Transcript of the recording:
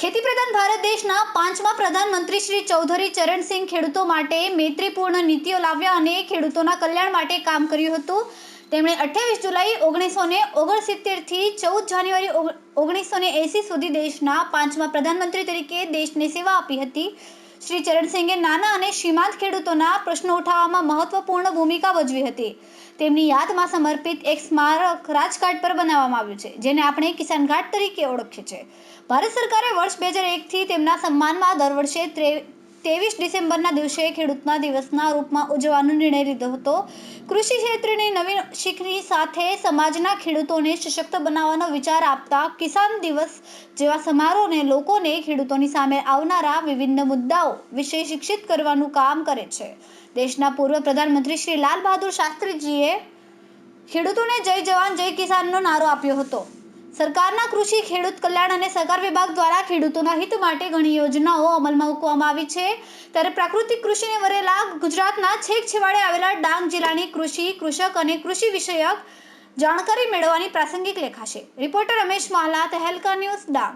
ખેતી પ્રધાન ભારત દેશના પાંચમા પ્રધાનમંત્રી શ્રી ચૌધરી ચરણસિંહ ખેડૂતો માટે મૈત્રીપૂર્ણ નીતિઓ લાવ્યા અને ખેડૂતોના કલ્યાણ માટે કામ કર્યું હતું. તેમણે અઠ્યાવીસ જુલાઈ ઓગણીસો ને ઓગણસિત્તેરથી ચૌદ જાન્યુઆરી ઓગણીસો ને એંસી સુધી દેશના પાંચમા પ્રધાનમંત્રી તરીકે દેશને સેવા આપી હતી. શ્રી ચરણસિંહે નાના અને સીમાંત ખેડૂતોના પ્રશ્નો ઉઠાવવામાં મહત્વપૂર્ણ ભૂમિકા ભજવી હતી. તેમની યાદમાં સમર્પિત એક સ્મારક રાજઘાટ પર બનાવવામાં આવ્યું છે, જેને આપણે કિસાન ઘાટ તરીકે ઓળખીએ છીએ. ભારત સરકારે વર્ષ બે હજાર એકથી તેમના સન્માનમાં દર વર્ષે ત્રેવીસ ડિસેમ્બરના દિવસે ખેડૂતના દિવસના રૂપમાં ઉજવવાનો નિર્ણય લીધો હતો. કૃષિ ક્ષેત્રની નવીન શીખની સાથે સમાજના ખેડૂતોને સશક્ત બનાવવાનો વિચાર આપતા કિસાન દિવસ જેવા સમારોહને લોકોને ખેડૂતોની સામે આવનારા વિભિન્ન મુદ્દાઓ વિશે શિક્ષિત કરવાનું કામ કરે છે. દેશના પૂર્વ પ્રધાનમંત્રી શ્રી લાલ બહાદુર શાસ્ત્રીજીએ ખેડૂતોને જય જવાન, જય કિસાનનો નારો આપ્યો હતો. સરકારના કૃષિ, ખેડૂત કલ્યાણ અને સહકાર વિભાગ દ્વારા ખેડૂતોના હિત માટે ઘણી યોજનાઓ અમલમાં મૂકવામાં આવી છે. ત્યારે પ્રાકૃતિક કૃષિને વરેલા ગુજરાતના છેક છેવાડે આવેલા ડાંગ જિલ્લાની કૃષિ, કૃષક અને કૃષિ વિષયક જાણકારી મેળવવાની પ્રાસંગિક લેખાશે. Reporter Ramesh Mala Tehelka news, Dang.